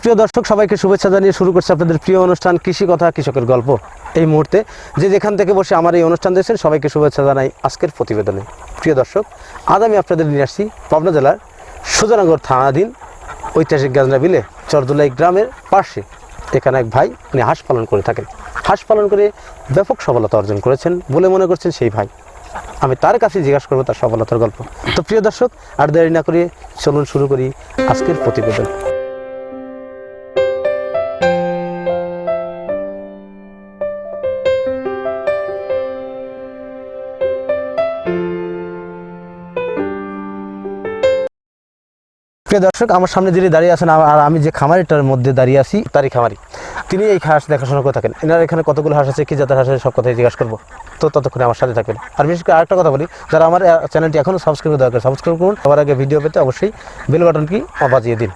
সুপ্রিয় দর্শক, সবাইকে শুভেচ্ছা জানিয়ে শুরু করছে আপনাদের প্রিয় অনুষ্ঠান কৃষি কথা, কৃষকের গল্প। এই মুহূর্তে যে যেখান থেকে বসে আমার এই অনুষ্ঠান দেখছেন, সবাইকে শুভেচ্ছা জানাই আজকের প্রতিবেদনে। প্রিয় দর্শক, আজ আমি আপনাদের নিয়ে আসছি পাবনা জেলার সুজানগর থানাধীন ঐতিহাসিক গাজনা বিলে, চরদুলাই গ্রামের পাশে। এখানে এক ভাই, উনি হাঁস পালন করে থাকেন। হাঁস পালন করে ব্যাপক সফলতা অর্জন করেছেন বলে মনে করছেন সেই ভাই। আমি তার কাছে জিজ্ঞাসা করব তার সফলতার গল্প। তো প্রিয় দর্শক, আর দেরি না করে চলুন শুরু করি আজকের প্রতিবেদন। প্রিয় দর্শক, আমার সামনে যিনি দাঁড়িয়ে আছেন, আর আমি যে খামারিটার মধ্যে দাঁড়িয়ে আছি, তারই খামারি। তিনি এই হাঁস দেখাশোনা করে থাকেন। এনার এখানে কতগুলো হাঁস আছে, কি জাতের হাঁস আছে, সব কথাই জিজ্ঞাসা করব। তো ততক্ষণে আমার সাথে থাকবেন। আর বিশেষ করে আরেকটা কথা বলি যারা আমার চ্যানেলটি এখনও সাবস্ক্রাইব দরকার সাবস্ক্রাইব করুন সবার আগে ভিডিও পেতে অবশ্যই বেল বাটনটি বাজিয়ে দিন।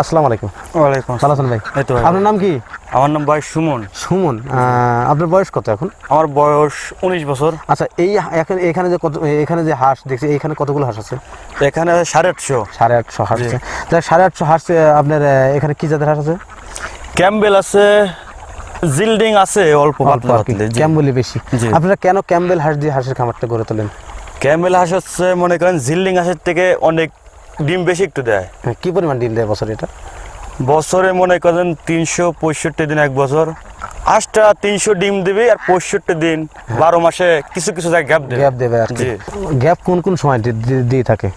আসসালামু আলাইকুম। ওয়ালাইকুম ভালো আছেন ভাই? এই তো আপনার নাম কি? আমার নাম বয়স সুমন। সুমন আপনার বয়স কত এখন? আমার বয়স উনিশ বছর। আচ্ছা এই এখানে এখানে যে কত এখানে যে হাঁস দেখছি এইখানে কতগুলো হাঁস আছে? এখানে সাড়ে আটশো। সাড়ে আটশো হাঁস। আছে। সাড়ে আটশো হাঁস আপনার এখানে কি জাতের হাঁস আছে? ক্যাম্বেল আছে জিল্ডিং আছে অল্প অল্প আর কি পাতলা বেশি। আপনারা কেন ক্যাম্বেল হাঁস দিয়ে হাঁসের খামারটা গড়ে তোলেন? ক্যাম্বেল হাঁস হচ্ছে মনে করেন জিল্ডিং হাঁসের থেকে অনেক ডিম বেশি একটু দেয়। হ্যাঁ, কি পরিমাণ ডিম দেয় বছর এটা? বছরে মনে করেন তিনশো পঁয়ষট্টি দিন এক বছর। হাঁসটা তিনশো ডিম দিবি আর পঁয়ষট্টি দিন বারো মাসে কিছু কিছু জায়গায় গ্যাপ দেবে। গ্যাপ দেবে গ্যাপ কোন কোন সময় দিয়ে থাকে?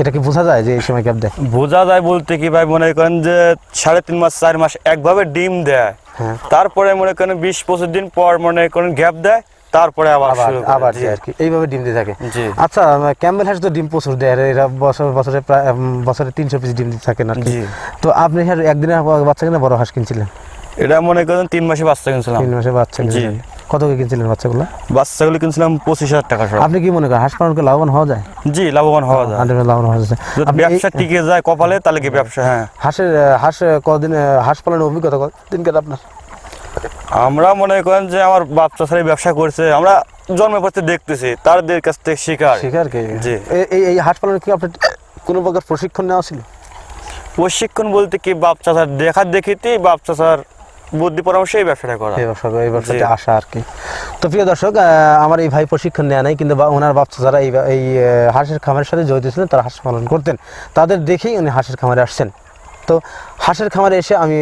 এটা কি বোঝা যায় যে এই সময় গ্যাপ দেয়? বোঝা যায় বলতে কি ভাই মনে করেন যে সাড়ে তিন মাস চার মাস একভাবে ডিম দেয়। হ্যাঁ। তারপরে মনে করেন বিশ পঁচিশ দিন পর মনে করেন গ্যাপ দেয় তারপরে আবার আবার আর কি। এইভাবে ডিম দিয়ে থাকে। আচ্ছা ক্যাম্বেল হাঁস তো ডিম প্রচুর দেয়। আর এরা বছর বছরে প্রায় বছরে তিনশো পিস ডিম দিতে থাকেন আর কি। জি। তো আপনি হ্যাঁ একদিনে বাচ্চা কিনা বড় হাঁস কিনছিলেন? এটা মনে করেন তিন মাসে বাচ্চা কিনছিলাম। তিন মাসে বাচ্চা কিনছিলেন। কত করে কিনছিলেন বাচ্চাগুলো? বাচ্চাগুলো কিনছিলাম পঁচিশ হাজার টাকা আপনি কি মনে করেন হাঁস পালন করে লাভবান হওয়া যায়? জি লাভবান হওয়া যায়। লাভবান হওয়া যায়। ব্যবসা টিকে যায় কপালে তাহলে কি ব্যবসা? হ্যাঁ। হাঁসের হাঁস কদিন হাঁস পালনের অভিজ্ঞতা কদিন কেটে আপনার? আমরা মনে করেন যে আমার বাচ্চা ছেলে ব্যবসা করছে আমরা জন্মের পর দেখতেছি তাদের কাছ থেকে শিকার। শিকার কে? জি। এই এই হাঁস পালনের কি আপনার কোনো প্রকার প্রশিক্ষণ নেওয়া ছিল? প্রশিক্ষণ বলতে কি বাপ চাচার দেখা দেখিতেই বাপ চাচার বুদ্ধি পরামর্শে এই ব্যবসাটা করা। এই ব্যবসা এই ব্যবসাতে আসা আর কি। তো প্রিয় দর্শক আমার এই ভাই প্রশিক্ষণ নেওয়া নাই কিন্তু ওনার যারা এই এই হাঁসের খামারের সাথে জড়িত ছিলেন তারা হাঁস পালন করতেন। তাদের দেখেই উনি হাঁসের খামারে আসছেন। তো হাঁসের খামারে এসে আমি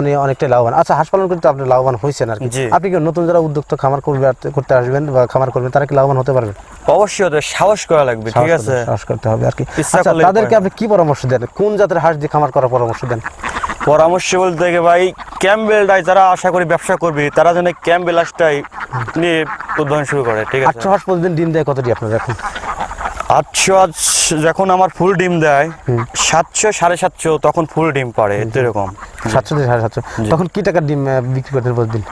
উনি অনেকটাই লাভবান। আচ্ছা হাঁস পালন করতে আপনি লাভবান হয়েছেন আর কি। আপনি কি নতুন যারা উদ্যোক্তা খামার করবে করতে আসবেন বা খামার করবেন তারা কি লাভবান হতে পারবেন? অবশ্যই ওদের সাহস করা লাগবে ঠিক আছে? সাহস করতে হবে আর কি। আচ্ছা তাদেরকে আপনি কি পরামর্শ দেন? কোন জাতের হাঁস দিয়ে খামার করার পরামর্শ দেন? পরামর্শ বলতে গিয়ে ভাই ক্যাম্বেলটাই যারা আশা করি ব্যবসা করবে তারা যেন ক্যাম্বেল হাঁসটাই নিয়ে উদ্ভাবন শুরু করে ঠিক আছে? আটশো হাঁস প্রতিদিন ডিম দেয় কতটি আপনার এখন? আটশো আজ যখন আমার ফুল ডিম দেয় সাতশো সাড়ে সাতশো তখন ফুল ডিম পারে এরকম। সাতশো থেকে সাড়ে সাতশো। তখন কি টাকার ডিম বিক্রি করতেন প্রতিদিন?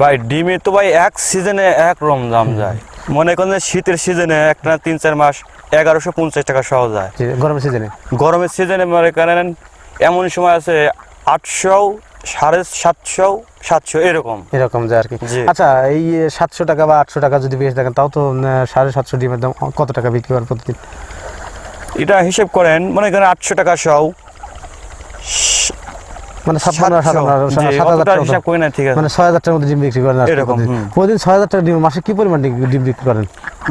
ভাই ডিমে তো ভাই এক সিজনে এক রকম দাম যায়। মনে করেন শীতের সিজনে একটা তিন চার মাস এগারোশো পঞ্চাশ টাকা সহ যায়। গরমের সিজনে? গরমের সিজনে মনে করেন এমন সময় আছে আটশো সাড়ে সাতশো সাতশো এরকম। এরকম যায় আর কি। আচ্ছা এই সাতশো টাকা বা আটশো টাকা যদি বেশি থাকেন তাও তো সাড়ে সাতশো ডিমের দাম কত টাকা বিক্রি প্রতিদিন? এটা হিসেব করেন মনে করেন আটশো টাকা সহ। মানে টাকা হিসাব করি না ঠিক আছে। মানে ছয় হাজার টাকার মধ্যে ডিম বিক্রি করেন এরকম, প্রতিদিন। ছয় হাজার টাকা ডিম মাসে কি পরিমাণ ডিম বিক্রি করেন?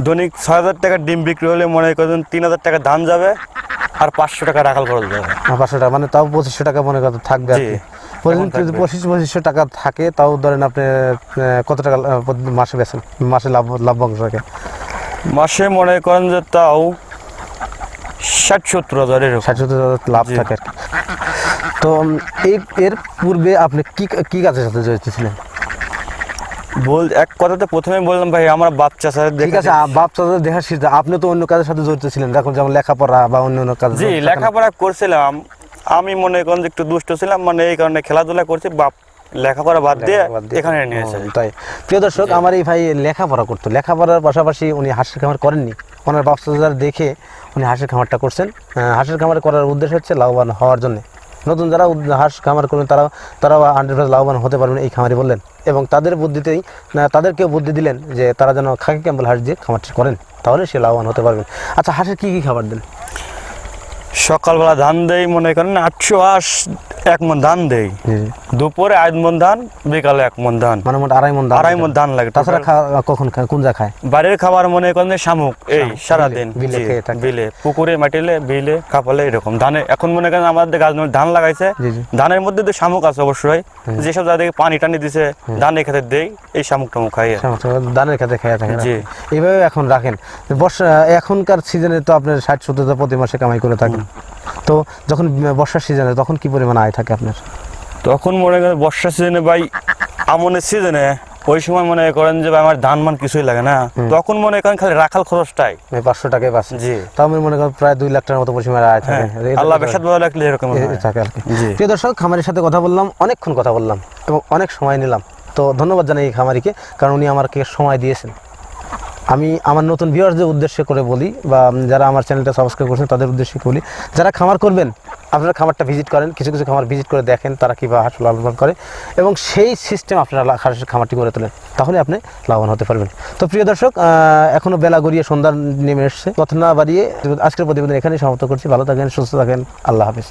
দৈনিক ছয় হাজার টাকার ডিম বিক্রি হলে মনে করেন তিন হাজার টাকা ধান যাবে। আর পাঁচশো টাকা রাখাল খরচ যাবে আর পাঁচশো টাকা মানে তাও পঁচিশশো টাকা মনে করেন থাকবে আর কি। যদি পঁচিশ পঁচিশশো টাকা থাকে তাও ধরেন আপনি কত টাকা মাসে বেছেন মাসে লাভ লাভবান থাকে। মাসে মনে করেন যে তাও ষাট সত্তর হাজার ষাট সত্তর হাজার লাভ থাকে আর কি। তো এই এর পূর্বে আপনি কি কি কাজের সাথে জড়িত ছিলেন? বল এক কথাতে প্রথমে বললাম ভাই আমার বাচ্চা স্যার ঠিক আছে বাপ চাচাদের দেখার শীত আপনি তো অন্য কাজের সাথে জড়িত ছিলেন দেখুন যেমন লেখাপড়া বা অন্য অন্য কাজ জি লেখাপড়া করছিলাম। আমি মনে করেন যে একটু দুষ্ট ছিলাম মানে এই কারণে খেলাধুলা করছি বাপ লেখাপড়া বাদ দিয়ে এখানে নিয়েছে তাই। প্রিয় দর্শক আমার এই ভাই লেখাপড়া করতো। লেখাপড়ার পাশাপাশি উনি হাঁসের খামার করেননি। ওনার বাপ চাচাদের দেখে উনি হাঁসের খামারটা করছেন। হাঁসের খামার করার উদ্দেশ্য হচ্ছে লাভবান হওয়ার জন্য। নতুন যারা হাঁস খামার করবেন তারা তারাও হান্ড্রেড পার্সেন্ট লাভবান হতে পারবেন এই খামারে বললেন। এবং তাদের বুদ্ধিতেই তাদেরকেও বুদ্ধি দিলেন যে তারা যেন খাকি ক্যাম্বেল হাঁস দিয়ে খামারটি করেন, তাহলে সে লাভবান হতে পারবেন। আচ্ছা হাঁসের কী কী খাবার দেন? সকালবেলা ধান দেয় মনে করেন, আটশো আশ এক মন ধান দেই। দুপুরে আট মন ধান বিকালে এক মন ধান। মানে মোট আড়াই মন ধান আড়াই মন ধান লাগে। তাছাড়া কখন খায় কোন যা খায়? বাড়ির খাবার মনে করেন শামুক এই শামুক, সারাদিন। বিলে- বিলে পুকুরে মাটিলে বিলে খাপালে এরকম। ধানে এখন মনে করেন আমাদের গাছ ধান লাগাইছে। ধানের মধ্যে তো শামুক আছে অবশ্যই। যেসব জায়গায় পানি টানি দিছে ধান খেতে দেই এই শামুক টামুক খাইয়ে। সমস্যা ধানের খেতে খেয়ে থাকে জি। এইভাবে এখন রাখেন। বর্ষা এখনকার সিজনে তো আপনার ষাট সত্তর হাজার প্রতি মাসে কামাই করে থাকেন। তো যখন বর্ষার সিজনে তখন কি পরিমাণ আয় থাকে আপনার? তখন মনে করেন বর্ষা সিজনে ভাই আমনের সিজনে ওই সময় মনে করেন যে আমার ধান মান কিছুই লাগে না। তখন মনে করেন খালি রাখাল খরচটাই। পাঁচশো টাকায় পাচ্ছি জি। তাও আমি মনে করেন প্রায় দুই লাখ টাকার মতো পরিমাণ আয় থাকে। হ্যাঁ আল্লাহ বেসাদ ভালো লাগলে এরকম থাকে আর কি। প্রিয় দর্শক খামারির সাথে কথা বললাম অনেকক্ষণ কথা বললাম এবং অনেক সময় নিলাম। তো ধন্যবাদ জানাই এই খামারিকে কারণ উনি আমাকে সময় দিয়েছেন। আমি আমার নতুন ভিউয়ারদের উদ্দেশ্যে করে বলি বা যারা আমার চ্যানেলটা সাবস্ক্রাইব করছেন তাদের উদ্দেশ্যে বলি, যারা খামার করবেন, আপনারা খামারটা ভিজিট করেন, কিছু কিছু খামার ভিজিট করে দেখেন তারা কীভাবে হাঁস লালন করে এবং সেই সিস্টেম আপনারা হাঁসের খামারটি করে তোলেন, তাহলে আপনি লাভবান হতে পারবেন। তো প্রিয় দর্শক এখনও বেলা গড়িয়ে সন্ধ্যা নেমে এসছে। কথা না বাড়িয়ে আজকের প্রতিবেদন এখানেই সমাপ্ত করছি। ভালো থাকেন, সুস্থ থাকেন। আল্লাহ হাফিজ।